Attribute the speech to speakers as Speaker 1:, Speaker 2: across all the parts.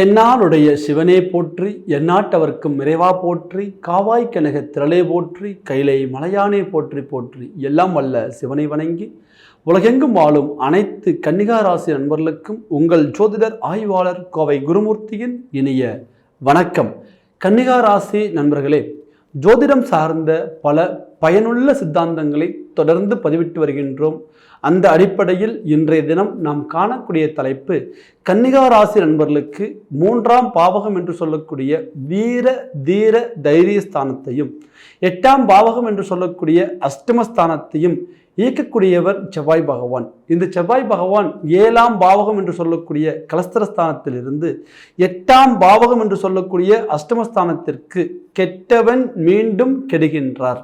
Speaker 1: தென்னாளுடைய சிவனே போற்றி எந்நாட்டவர்க்கும் நிறைவா போற்றி காவாய் கனக திரளே போற்றி கைலை மலையானே போற்றி போற்றி எல்லாம் வல்ல சிவனை வணங்கி உலகெங்கும் வாழும் அனைத்து கன்னிகாராசி நண்பர்களுக்கும் உங்கள் ஜோதிடர் ஆய்வாளர் கோவை குருமூர்த்தியின் இனிய வணக்கம். கன்னிகாராசி நண்பர்களே ஜோதிடம் சார்ந்த பல பயனுள்ள சித்தாந்தங்களை தொடர்ந்து பதிவிட்டு வருகின்றோம். அந்த அடிப்படையில் இன்றைய தினம் நாம் காணக்கூடிய தலைப்பு கன்னிகா ராசி நண்பர்களுக்கு மூன்றாம் பாவகம் என்று சொல்லக்கூடிய வீர தீர தைரியஸ்தானத்தையும் எட்டாம் பாவகம் என்று சொல்லக்கூடிய அஷ்டமஸ்தானத்தையும் இயக்கக்கூடியவர் செவ்வாய் பகவான். இந்த செவ்வாய் பகவான் ஏழாம் பாவகம் என்று சொல்லக்கூடிய கலஸ்தரஸ்தானத்திலிருந்து எட்டாம் பாவகம் என்று சொல்லக்கூடிய அஷ்டமஸ்தானத்திற்கு கெட்டவன் மீண்டும் கெடுகின்றார்.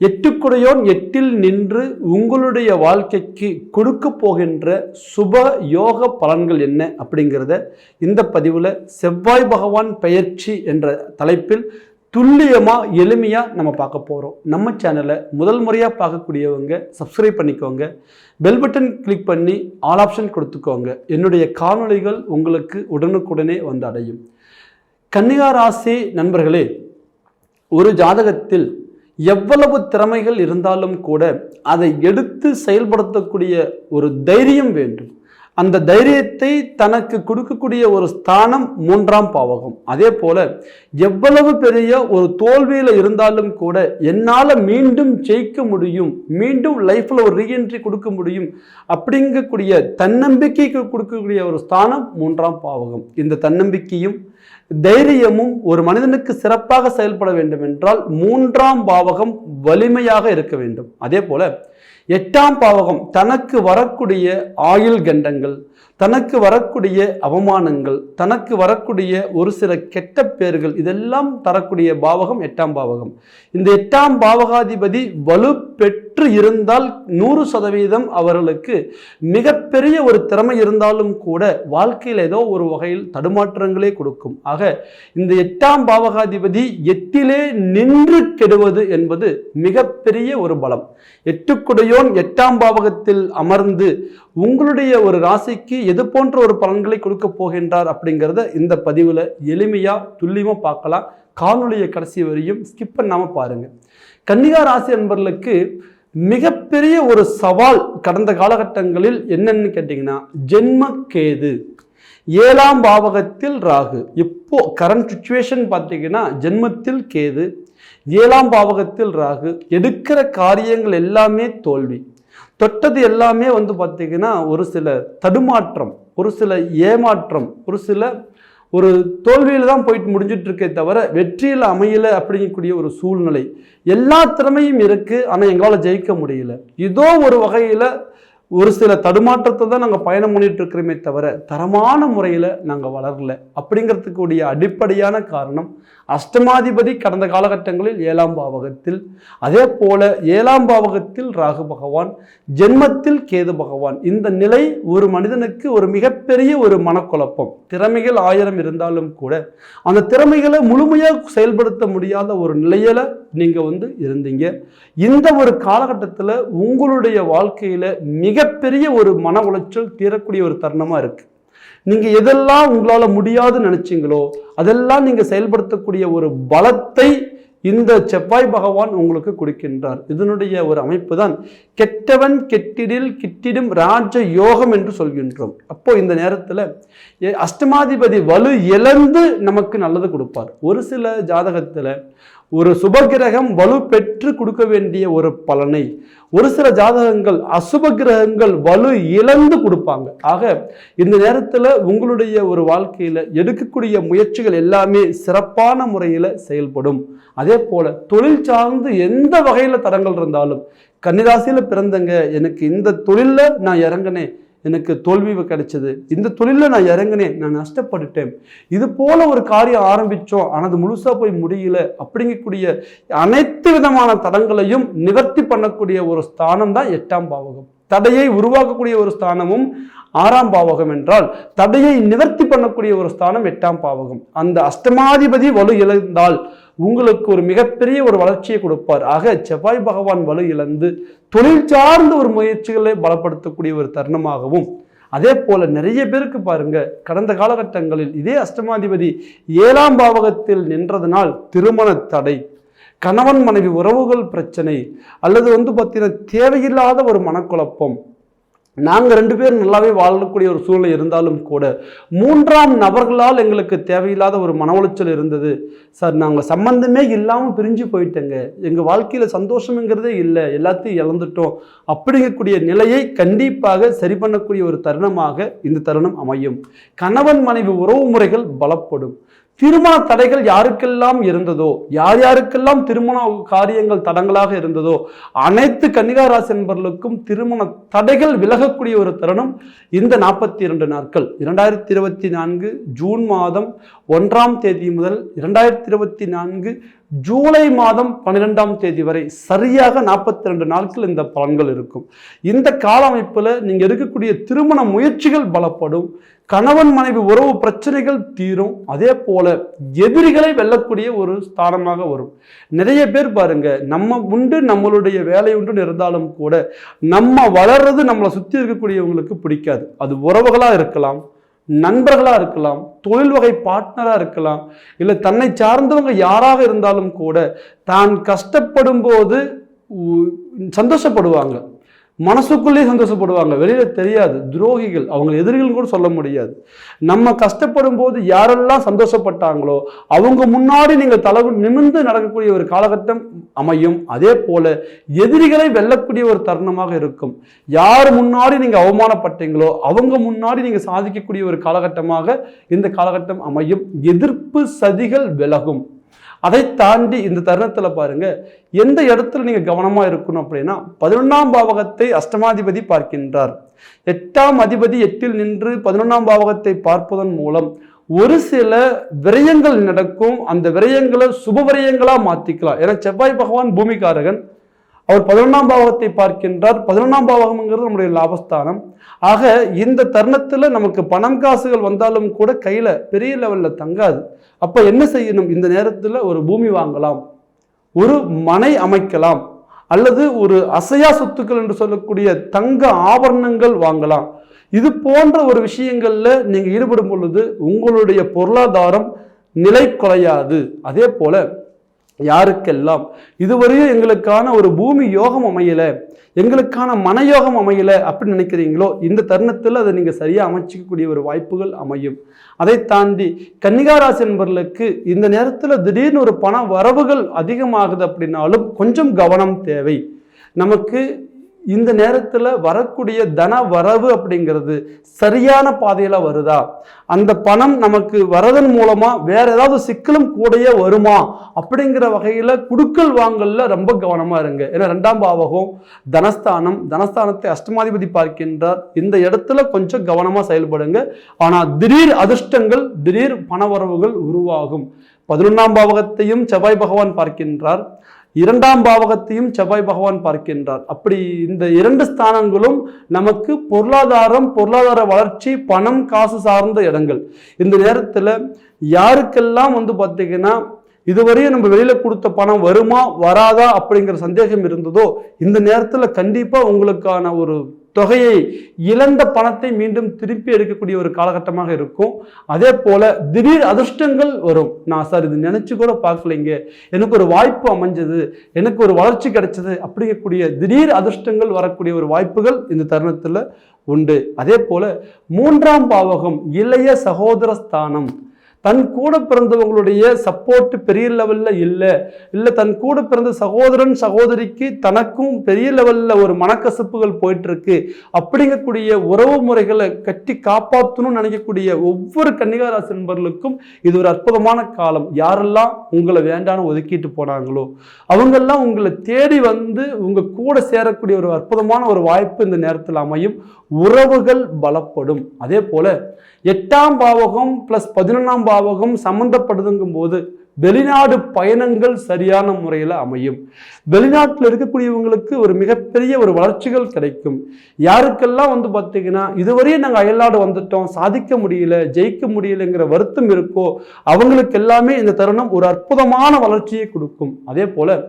Speaker 1: எட்டுக்குடையோன் எட்டில் நின்று உங்களுடைய வாழ்க்கைக்கு கொடுக்க போகின்ற சுப யோக பலன்கள் என்ன அப்படிங்கிறத இந்த பதிவில் செவ்வாய் பகவான் பெயர்ச்சி என்ற தலைப்பில் துல்லியமாக எளிமையாக நம்ம பார்க்க போகிறோம் நம்ம சேனலை முதல் முறையாக பார்க்கக்கூடியவங்க சப்ஸ்கிரைப் பண்ணிக்கோங்க. பெல் பட்டன் கிளிக் பண்ணி ஆல் ஆப்ஷன் கொடுத்துக்கோங்க. என்னுடைய காணொளிகள் உங்களுக்கு உடனுக்குடனே வந்து அடையும். கன்னிகா ராசி நண்பர்களே ஒரு ஜாதகத்தில் எவ்வளவு திறமைகள் இருந்தாலும் கூட அதை எடுத்து செயல்படுத்தக்கூடிய ஒரு தைரியம் வேண்டும். அந்த தைரியத்தை தனக்கு கொடுக்கக்கூடிய ஒரு ஸ்தானம் மூன்றாம் பாவகம். அதே போல எவ்வளவு பெரிய ஒரு தோல்வியில் இருந்தாலும் கூட என்னால் மீண்டும் ஜெயிக்க முடியும் மீண்டும் லைஃப்பில் ஒரு ரீஎன்ட்ரி கொடுக்க முடியும் அப்படிங்கக்கூடிய தன்னம்பிக்கைக்கு கொடுக்கக்கூடிய ஒரு ஸ்தானம் மூன்றாம் பாவகம். இந்த தன்னம்பிக்கையும் தைரியமும் ஒரு மனிதனுக்கு சிறப்பாக செயல்பட வேண்டும் என்றால் மூன்றாம் பாவகம் வலிமையாக இருக்க வேண்டும். அதே போல எட்டாம் பாவகம் தனக்கு வரக்கூடிய ஆயுள் கண்டங்கள் தனக்கு வரக்கூடிய அவமானங்கள் தனக்கு வரக்கூடிய ஒரு சில கெட்ட பேர்கள் இதெல்லாம் தரக்கூடிய பாவகம் எட்டாம் பாவகம். இந்த எட்டாம் பாவகாதிபதி வலு பெற்று இருந்தால் நூறு சதவீதம் அவர்களுக்கு மிகப்பெரிய ஒரு திறமை இருந்தாலும் கூட வாழ்க்கையில் ஏதோ ஒரு வகையில் தடுமாற்றங்களே கொடுக்கும். ஆக இந்த எட்டாம் பாவகாதிபதி எட்டிலே நின்று கெடுவது என்பது மிகப்பெரிய ஒரு பலம். எட்டுக்குடையோன் எட்டாம் பாவகத்தில் அமர்ந்து உங்களுடைய ஒரு ராசிக்கு எது போன்ற ஒரு பலன்களை கொடுக்க போகின்றார் அப்படிங்கிறத இந்த பதிவில் எளிமையாக துல்லியமாக பார்க்கலாம். காணொலியை கடைசி வரையும் ஸ்கிப் பண்ணாமல் பாருங்கள் கன்னிகா ராசி நண்பர்களுக்கு மிகப்பெரிய ஒரு சவால் கடந்த காலகட்டங்களில் என்னன்னு கேட்டிங்கன்னா ஜென்மக்கேது ஏழாம் பாவகத்தில் ராகு. இப்போ கரண்ட் சுச்சுவேஷன் பார்த்தீங்கன்னா ஜென்மத்தில் கேது ஏழாம் பாவகத்தில் ராகு. எடுக்கிற காரியங்கள் எல்லாமே தோல்வி. தொட்டது எல்லாமே வந்து பார்த்திங்கன்னா ஒரு சில தடுமாற்றம் ஒரு சில ஏமாற்றம் ஒரு சில ஒரு தோல்வியில் தான் போயிட்டு முடிஞ்சிட்ருக்கே தவிர வெற்றியில் அமையலை அப்படிங்கக்கூடிய ஒரு சூழ்நிலை. எல்லா திறமையும் இருக்குது ஆனால் எங்களால் ஜெயிக்க முடியல. ஏதோ ஒரு வகையில் ஒரு சில தடுமாற்றத்தை தான் நாங்கள் பயணம் பண்ணிட்டு இருக்கிறோமே தவிர தரமான முறையில் நாங்கள் வளரல. அப்படிங்கிறதுக்குடைய அடிப்படையான காரணம் அஷ்டமாதிபதி கடந்த காலகட்டங்களில் ஏழாம் பாவகத்தில் அதே போல ஏழாம் பாவகத்தில் ராகு பகவான் ஜென்மத்தில் கேது பகவான். இந்த நிலை ஒரு மனிதனுக்கு ஒரு மிகப்பெரிய ஒரு மனக்குழப்பம். திறமைகள் ஆயிரம் இருந்தாலும் கூட அந்த திறமைகளை முழுமையாக செயல்படுத்த முடியாத ஒரு நிலையில நீங்கள் வந்து இருந்தீங்க. இந்த ஒரு காலகட்டத்தில் உங்களுடைய வாழ்க்கையில் மிக மிகப்பெரிய ஒரு மன உளைச்சல் தீரக்கூடிய ஒரு தருணமா இருக்கு. நீங்க எதெல்லாம் உங்களால முடியாதுன்னு நினைச்சீங்களோ அதெல்லாம் நீங்க செயல்படுத்தக்கூடிய ஒரு பலத்தை இந்த செவ்வாய் பகவான் உங்களுக்கு கொடுக்கின்றார். இதனுடைய ஒரு அமைப்பு தான் கெட்டவன் கெட்டிடில் கிட்டிடும் ராஜ யோகம் என்று சொல்கின்றோம். அப்போ இந்த நேரத்தில் அஷ்டமாதிபதி வலு இழந்து நமக்கு நல்லது கொடுப்பார். ஒரு சில ஜாதகத்தில் ஒரு சுபகிரகம் வலு பெற்று கொடுக்க வேண்டிய ஒரு பலனை. ஒரு சில ஜாதகங்கள் அசுப கிரகங்கள் வலு இழந்து கொடுப்பாங்க. ஆக இந்த நேரத்தில் உங்களுடைய ஒரு வாழ்க்கையில் எடுக்கக்கூடிய முயற்சிகள் எல்லாமே சிறப்பான முறையில் செயல்படும். அதே போல் தொழில் சார்ந்து எந்த வகையில் தடங்கள் இருந்தாலும் கன்னிராசியில் பிறந்தங்க எனக்கு இந்த தொழிலில் நான் இறங்கினேன் எனக்கு தோல்வி கிடைச்சது. இந்த தொழிலில் நான் இறங்கினேன். நான் நஷ்டப்பட்டுட்டேன். இது போல ஒரு காரியம் ஆரம்பித்தோம் ஆனால் அது முழுசாக போய் முடியல. அப்படிங்கக்கூடிய அனைத்து விதமான தடங்களையும் நிவர்த்தி பண்ணக்கூடிய ஒரு ஸ்தானம் தான் எட்டாம் பாவகம். தடையை உருவாக்கக்கூடிய ஒரு ஸ்தானமும் ஆறாம் பாவகம் என்றால் தடையை நிவர்த்தி பண்ணக்கூடிய ஒரு ஸ்தானம் எட்டாம் பாவகம். அந்த அஷ்டமாதிபதி வலு இழந்தால் உங்களுக்கு ஒரு மிகப்பெரிய ஒரு வளர்ச்சியை கொடுப்பார். ஆக செவ்வாய் பகவான் வலு இழந்து தொழில் சார்ந்த ஒரு முயற்சிகளை பலப்படுத்தக்கூடிய ஒரு தருணமாகவும் அதே போல நிறைய பேருக்கு பாருங்க கடந்த காலகட்டங்களில் இதே அஷ்டமாதிபதி ஏழாம் பாவகத்தில் நின்றதனால் திருமண தடை கணவன் மனைவி உறவுகள் பிரச்சனை அல்லது வந்து பார்த்தீங்கன்னா தேவையில்லாத ஒரு மனக்குழப்பம் நாங்கள் ரெண்டு பேரும் நல்லாவே வாழக்கூடிய ஒரு சூழ்நிலை இருந்தாலும் கூட மூன்றாம் நபர்களால் எங்களுக்கு தேவையில்லாத ஒரு மன உளைச்சல் இருந்தது. சார் நாங்கள் சம்மந்தமே இல்லாமல் பிரிஞ்சு போயிட்டேங்க. எங்கள் வாழ்க்கையில் சந்தோஷம்ங்கிறதே இல்லை. எல்லாத்தையும் இழந்துட்டோம். அப்படிங்கக்கூடிய நிலையை கண்டிப்பாக சரி பண்ணக்கூடிய ஒரு தருணமாக இந்த தருணம் அமையும். கணவன் மனைவி உறவு முறைகள் பலப்படும். திருமண தடைகள் யாருக்கெல்லாம் இருந்ததோ யார் யாருக்கெல்லாம் திருமண காரியங்கள் தடங்களாக இருந்ததோ அனைத்து கன்னிகாராசி என்பவர்களுக்கும் திருமண தடைகள் விலகக்கூடிய ஒரு தருணம் இந்த நாற்பத்தி இரண்டு நாட்கள். இரண்டாயிரத்தி இருபத்தி நான்கு ஜூன் மாதம் ஒன்றாம் தேதி முதல் இரண்டாயிரத்தி இருபத்தி நான்கு ஜூலை மாதம் பன்னிரெண்டாம் தேதி வரை சரியாக நாற்பத்தி ரெண்டு நாட்கள் இந்த பலன்கள் இருக்கும். இந்த கால அமைப்பில் நீங்கள் இருக்கக்கூடிய திருமண முயற்சிகள் பலப்படும். கணவன் மனைவி உறவு பிரச்சனைகள் தீரும். அதே போல எதிரிகளை வெல்லக்கூடிய ஒரு ஸ்தானமாக வரும். நிறைய பேர் பாருங்க நம்ம உண்டு நம்மளுடைய வேலை உண்டு இருந்தாலும் கூட நம்ம வளர்றது நம்மளை சுற்றி இருக்கக்கூடியவங்களுக்கு பிடிக்காது. அது உறவுகளாக இருக்கலாம் நண்பர்களாக இருக்கலாம் தொழில் வகை பார்ட்னராக இருக்கலாம் இல்லை தன்னை சார்ந்தவங்க யாராக இருந்தாலும் கூட தான் கஷ்டப்படும் போது உ- சந்தோஷப்படுவாங்க. மனசுக்குள்ளேயே சந்தோஷப்படுவாங்க. வெளியில தெரியாது. துரோகிகள். அவங்க எதிரிகள் கூட சொல்ல முடியாது. நம்ம கஷ்டப்படும் போது யாரெல்லாம் சந்தோஷப்பட்டாங்களோ அவங்க முன்னாடி நீங்கள் தலை நிமிர்ந்து நடக்கக்கூடிய ஒரு காலகட்டம் அமையும். அதே போல எதிரிகளை வெல்லக்கூடிய ஒரு தருணமாக இருக்கும். யார் முன்னாடி நீங்கள் அவமானப்பட்டீங்களோ அவங்க முன்னாடி நீங்கள் சாதிக்கக்கூடிய ஒரு காலகட்டமாக இந்த காலகட்டம் அமையும். எதிர்ப்பு சதிகள் விலகும். அதை தாண்டி இந்த தருணத்தில் பாருங்க எந்த இடத்துல நீங்க கவனமா இருக்கணும் அப்படின்னா பதினொன்றாம் பாவகத்தை அஷ்டமாதிபதி பார்க்கின்றார். எட்டாம் அதிபதி எட்டில் நின்று பதினொன்றாம் பாவகத்தை பார்ப்பதன் மூலம் ஒரு சில விரயங்கள் நடக்கும். அந்த விரயங்களை சுப விரயங்களா மாத்திக்கலாம். ஏன்னா செவ்வாய் பகவான் பூமிகாரகன் அவர் பதினொன்றாம் பாவகத்தை பார்க்கின்றார். பதினொன்றாம் பாவகம்ங்கிறது நம்முடைய லாபஸ்தானம். ஆக இந்த தருணத்தில் நமக்கு பணம் காசுகள் வந்தாலும் கூட கையில் பெரிய லெவலில் தங்காது. அப்போ என்ன செய்யணும்? இந்த நேரத்தில் ஒரு பூமி வாங்கலாம். ஒரு மனை அமைக்கலாம். அல்லது ஒரு அசையா சொத்துக்கள் என்று சொல்லக்கூடிய தங்க ஆபரணங்கள் வாங்கலாம். இது போன்ற ஒரு விஷயங்களில் நீங்கள் ஈடுபடும் பொழுது உங்களுடைய பொருளாதாரம் நிலை குலையாது அதே போல யாருக்கெல்லாம்? இதுவரையும் எங்களுக்கான ஒரு பூமி யோகம் அமையலை எங்களுக்கான மனயோகம் அமையலை அப்படின்னு நினைக்கிறீங்களோ இந்த தருணத்தில் அதை நீங்கள் சரியாக அமைச்சிக்கக்கூடிய ஒரு வாய்ப்புகள் அமையும். அதை தாண்டி கன்னிகாராசி என்பவர்களுக்கு இந்த நேரத்தில் திடீர்னு ஒரு பண வரவுகள் அதிகமாகுது அப்படின்னாலும் கொஞ்சம் கவனம் தேவை. நமக்கு இந்த நேரத்தில் வரக்கூடிய தன வரவு அப்படிங்கிறது சரியான பாதையில் வருதா? அந்த பணம் நமக்கு வரதன் மூலமாக வேற ஏதாவது சிக்கலும் கூடயே வருமா? அப்படிங்கிற வகையில் குடுக்கல் வாங்கலில் ரொம்ப கவனமாக இருங்க. ஏன்னா ரெண்டாம் பாவகம் தனஸ்தானம் தனஸ்தானத்தை அஷ்டமாதிபதி பார்க்கின்றார். இந்த இடத்துல கொஞ்சம் கவனமாக செயல்படுங்க. ஆனால் திடீர் அதிர்ஷ்டங்கள் திடீர் பணவரவுகள் உருவாகும். பதினொன்றாம் பாவகத்தையும் செவ்வாய் பகவான் பார்க்கின்றார். இரண்டாம் பாவகத்தையும் செவ்வாய் பகவான் பார்க்கின்றார். அப்படி இந்த இரண்டு ஸ்தானங்களும் நமக்கு பொருளாதாரம் பொருளாதார வளர்ச்சி பணம் காசு சார்ந்த இடங்கள். இந்த நேரத்தில் யாருக்கெல்லாம் வந்து பார்த்தீங்கன்னா இதுவரையும் நம்ம வெளியில் கொடுத்த பணம் வருமா வராதா அப்படிங்கிற சந்தேகம் இருந்ததோ இந்த நேரத்தில் கண்டிப்பாக உங்களுக்கான ஒரு தொகையை இழந்த பணத்தை மீண்டும் திருப்பி எடுக்கக்கூடிய ஒரு காலகட்டமாக இருக்கும். அதே போல திடீர் அதிர்ஷ்டங்கள் வரும். நான் சார் இது நினைச்சு கூட பார்க்கலைங்க. எனக்கு ஒரு வாய்ப்பு அமைஞ்சது. எனக்கு ஒரு வளர்ச்சி கிடைச்சது. அப்படிங்கக்கூடிய திடீர் அதிர்ஷ்டங்கள் வரக்கூடிய ஒரு வாய்ப்புகள் இந்த தருணத்தில் உண்டு. அதே போல மூன்றாம் பாவகம் இளைய சகோதர ஸ்தானம் தன் கூட பிறந்தவங்களுடைய சப்போர்ட் பெரிய லெவல்ல இல்லை. இல்லை தன் கூட பிறந்த சகோதரன் சகோதரிக்கு தனக்கும் பெரிய லெவல்ல ஒரு மனக்கசப்புகள் போயிட்டு இருக்கு அப்படிங்கக்கூடிய உறவு முறைகளை கட்டி காப்பாற்றணும்னு நினைக்கக்கூடிய ஒவ்வொரு கன்னிகாராசி நண்பர்களுக்கும் இது ஒரு அற்புதமான காலம். யாரெல்லாம் உங்களை வேண்டான்னு ஒதுக்கிட்டு போனாங்களோ அவங்கெல்லாம் உங்களை தேடி வந்து உங்க கூட சேரக்கூடிய ஒரு அற்புதமான ஒரு வாய்ப்பு இந்த நேரத்தில் அமையும். உறவுகள் பலப்படும். அதே போல எட்டாம் பாவகம் ப்ளஸ் பதினொன்றாம் பாவகம் சம்பந்தப்படுதுங்கும் போது வெளிநாடு பயணங்கள் சரியான முறையில் அமையும். வெளிநாட்டில் இருக்கக்கூடியவங்களுக்கு ஒரு மிகப்பெரிய ஒரு வளர்ச்சிகள் கிடைக்கும். யாருக்கெல்லாம் வந்து பார்த்தீங்கன்னா இதுவரையும் நாங்கள் அயல்நாடு வந்துட்டோம் சாதிக்க முடியல ஜெயிக்க முடியலைங்கிற வருத்தம் இருக்கோ அவங்களுக்கு எல்லாமே இந்த தருணம் ஒரு அற்புதமான வளர்ச்சியை கொடுக்கும். அதே போல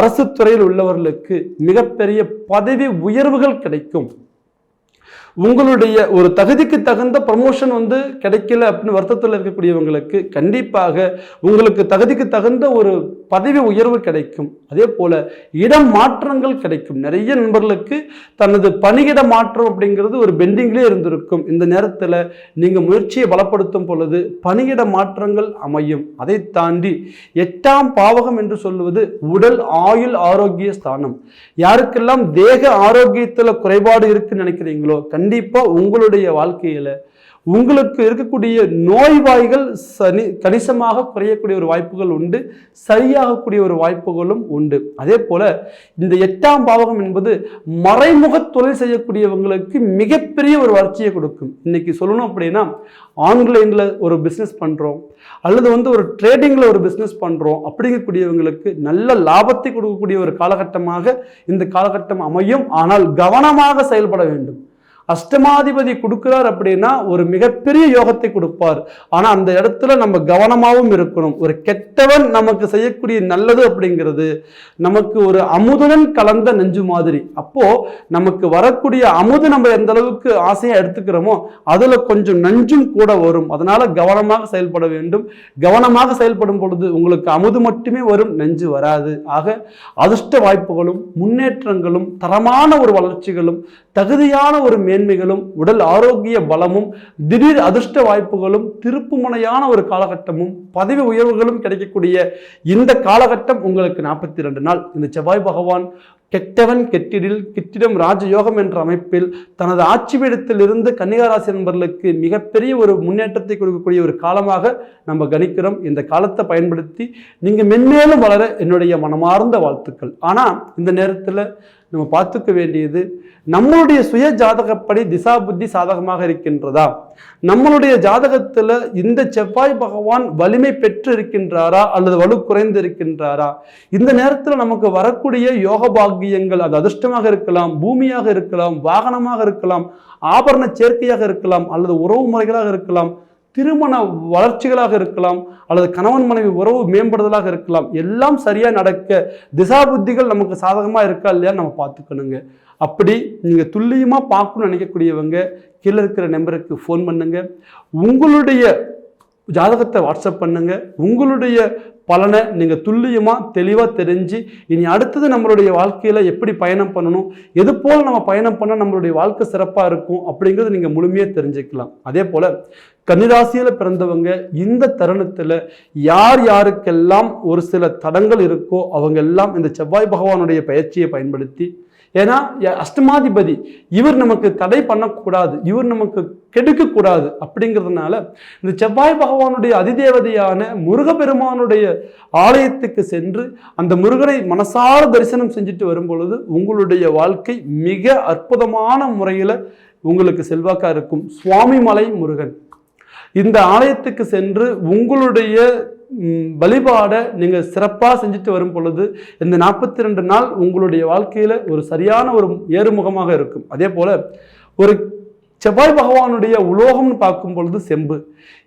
Speaker 1: அரசு துறையில் உள்ளவர்களுக்கு மிகப்பெரிய பதவி உயர்வுகள் கிடைக்கும். உங்களுடைய ஒரு தகுதிக்கு தகுந்த ப்ரமோஷன் வந்து கிடைக்கல அப்படின்னு வருத்தத்தில் இருக்கக்கூடியவங்களுக்கு கண்டிப்பாக உங்களுக்கு தகுதிக்கு தகுந்த ஒரு பதவி உயர்வு கிடைக்கும். அதே போல இடம் மாற்றங்கள் கிடைக்கும். நிறைய நண்பர்களுக்கு தனது பணியிட மாற்றம் அப்படிங்கிறது ஒரு பெண்டிங்லேயே இருந்திருக்கும். இந்த நேரத்தில் நீங்கள் முயற்சியை பலப்படுத்தும் பொழுது பணியிட மாற்றங்கள் அமையும். அதை தாண்டி எட்டாம் பாவகம் என்று சொல்லுவது உடல் ஆயுள் ஆரோக்கிய ஸ்தானம். யாருக்கெல்லாம் தேக ஆரோக்கியத்தில் குறைபாடு இருக்குன்னு நினைக்கிறீங்களோ கண்டிப்பாக உங்களுடைய வாழ்க்கையில் உங்களுக்கு இருக்கக்கூடிய நோய்வாய்கள் சனி கணிசமாக குறையக்கூடிய ஒரு வாய்ப்புகள் உண்டு சரியாகக்கூடிய ஒரு வாய்ப்புகளும் உண்டு. அதே போல இந்த எட்டாம் பாவகம் என்பது மறைமுக தொழில் செய்யக்கூடியவங்களுக்கு மிகப்பெரிய ஒரு வளர்ச்சியை கொடுக்கும். இன்னைக்கு சொல்லணும் அப்படின்னா ஆன்லைனில் ஒரு பிஸ்னஸ் பண்ணுறோம் அல்லது வந்து ஒரு ட்ரேடிங்கில் ஒரு பிஸ்னஸ் பண்ணுறோம் அப்படிங்கக்கூடியவங்களுக்கு நல்ல லாபத்தை கொடுக்கக்கூடிய ஒரு காலகட்டமாக இந்த காலகட்டம் அமையும். ஆனால் கவனமாக செயல்பட வேண்டும். அஷ்டமாதிபதி கொடுக்குறார் அப்படின்னா ஒரு மிகப்பெரிய யோகத்தை கொடுப்பார். ஆனால் அந்த இடத்துல நம்ம கவனமாகவும் இருக்கணும். ஒரு கெட்டவன் நமக்கு செய்யக்கூடிய நல்லது அப்படிங்கிறது நமக்கு ஒரு அமுதுடன் கலந்த நெஞ்சு மாதிரி. அப்போது நமக்கு வரக்கூடிய அமுது நம்ம எந்த அளவுக்கு ஆசையாக எடுத்துக்கிறோமோ அதில் கொஞ்சம் நஞ்சும் கூட வரும். அதனால் கவனமாக செயல்பட வேண்டும். கவனமாக செயல்படும் பொழுது உங்களுக்கு அமுது மட்டுமே வரும் நெஞ்சு வராது. ஆக அதிர்ஷ்ட வாய்ப்புகளும் முன்னேற்றங்களும் தரமான ஒரு வளர்ச்சிகளும் தகுதியான ஒரு மேன்மைகளும் உடல் ஆரோக்கிய பலமும் திடீர் அதிர்ஷ்ட வாய்ப்புகளும் திருப்புமுனையான ஒரு காலகட்டமும் பதவி உயர்வுகளும் கிடைக்கக்கூடிய இந்த காலகட்டம் உங்களுக்கு நாற்பத்தி ரெண்டு நாள். இந்த செவ்வாய் பகவான் கெட்டவன் கெட்டிடில் கிட்டிடம் ராஜயோகம் என்ற அமைப்பில் தனது ஆட்சி பீடத்திலிருந்து கன்னிகாராசி நண்பர்களுக்கு மிகப்பெரிய ஒரு முன்னேற்றத்தை கொடுக்கக்கூடிய ஒரு காலமாக நம்ம கணிக்கிறோம். இந்த காலத்தை பயன்படுத்தி நீங்கள் மென்மேலும் வளர என்னுடைய மனமார்ந்த வாழ்த்துக்கள். ஆனால் இந்த நேரத்தில் நம்ம பார்த்துக்க வேண்டியது நம்மளுடைய சுய ஜாதகப்படி திசா புத்தி சாதகமாக இருக்கின்றதா? நம்மளுடைய ஜாதகத்தில் இந்த செவ்வாய் பகவான் வலிமை பெற்று இருக்கின்றாரா அல்லது வலு குறைந்து இருக்கின்றாரா இந்த நேரத்தில் நமக்கு வரக்கூடிய யோக பாக்கியங்கள் அது அதிர்ஷ்டமாக இருக்கலாம் பூமியாக இருக்கலாம் வாகனமாக இருக்கலாம் ஆபரண சேர்க்கையாக இருக்கலாம் அல்லது உறவு முறைகளாக இருக்கலாம் திருமண வளர்ச்சிகளாக இருக்கலாம் அல்லது கணவன் மனைவி உறவு மேம்படுதலாக இருக்கலாம் எல்லாம் சரியாக நடக்க திசா புத்திகள் நமக்கு சாதகமாக இருக்கா இல்லையா நம்ம பார்த்துக்கணுங்க. அப்படி நீங்கள் துல்லியமாக பார்க்கணும்னு நினைக்கக்கூடியவங்க கீழே இருக்கிற நம்பருக்கு ஃபோன் பண்ணுங்கள் உங்களுடைய ஜாதகத்தை வாட்ஸ்அப் பண்ணுங்கள் உங்களுடைய பலனை நீங்கள் துல்லியமாக தெளிவாக தெரிஞ்சு இனி அடுத்தது நம்மளுடைய வாழ்க்கையில் எப்படி பயணம் பண்ணணும் எது போல் நம்ம பயணம் பண்ணால் நம்மளுடைய வாழ்க்கை சிறப்பாக இருக்கும் அப்படிங்கிறது நீங்கள் முழுமையாக தெரிஞ்சுக்கலாம். அதே போல் கன்னிராசியில் பிறந்தவங்க இந்த தருணத்தில் யார் யாருக்கெல்லாம் ஒரு சில தடங்கள் இருக்கோ அவங்க எல்லாம் இந்த செவ்வாய் பகவானுடைய பயிற்சியை பயன்படுத்தி ஏன்னா அஷ்டமாதிபதி இவர் நமக்கு தடை பண்ணக்கூடாது இவர் நமக்கு கெடுக்கக்கூடாது அப்படிங்கிறதுனால இந்த செவ்வாய் பகவானுடைய அதிதேவதையான முருகப்பெருமானுடைய ஆலயத்துக்கு சென்று அந்த முருகனை மனசார தரிசனம் செஞ்சுட்டு வரும் பொழுது உங்களுடைய வாழ்க்கை மிக அற்புதமான முறையில் உங்களுக்கு செல்வாக்காக இருக்கும். சுவாமிமலை முருகன். இந்த ஆலயத்துக்கு சென்று உங்களுடைய வழிபாடை நீங்கள் சிறப்பாக செஞ்சுட்டு வரும் பொழுது இந்த நாற்பத்தி ரெண்டு நாள் உங்களுடைய வாழ்க்கையில் ஒரு சரியான ஒரு ஏறுமுகமாக இருக்கும். அதே போல் ஒரு செவ்வாய் பகவானுடைய உலோகம்னு பார்க்கும் பொழுது செம்பு.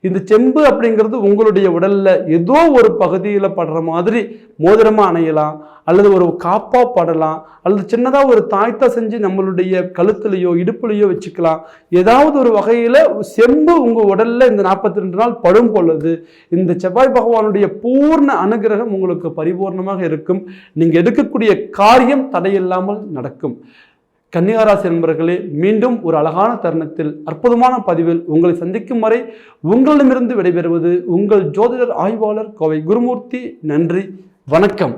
Speaker 1: இந்த செம்பு அப்படிங்கிறது உங்களுடைய உடல்ல ஏதோ ஒரு பகுதியில் படுற மாதிரி மோதிரமா அணையலாம் அல்லது ஒரு காப்பா படலாம் அல்லது சின்னதாக ஒரு தாய்த்தா செஞ்சு நம்மளுடைய கழுத்துலையோ இடுப்புலையோ வச்சுக்கலாம். ஏதாவது ஒரு வகையில் செம்பு உங்கள் உடல்ல இந்த நாற்பத்தி ரெண்டு நாள் படும் பொழுது இந்த செவ்வாய் பகவானுடைய பூர்ண அனுகிரகம் உங்களுக்கு பரிபூர்ணமாக இருக்கும். நீங்கள் எடுக்கக்கூடிய காரியம் தடையில்லாமல் நடக்கும். கன்னிகாராசி நண்பர்களே மீண்டும் ஒரு அழகான தருணத்தில் அற்புதமான பதிவில் உங்களை சந்திக்கும் வரை உங்களிடமிருந்து விடைபெறுவது உங்கள் ஜோதிடர் ஆய்வாளர் கோவை குருமூர்த்தி. நன்றி வணக்கம்.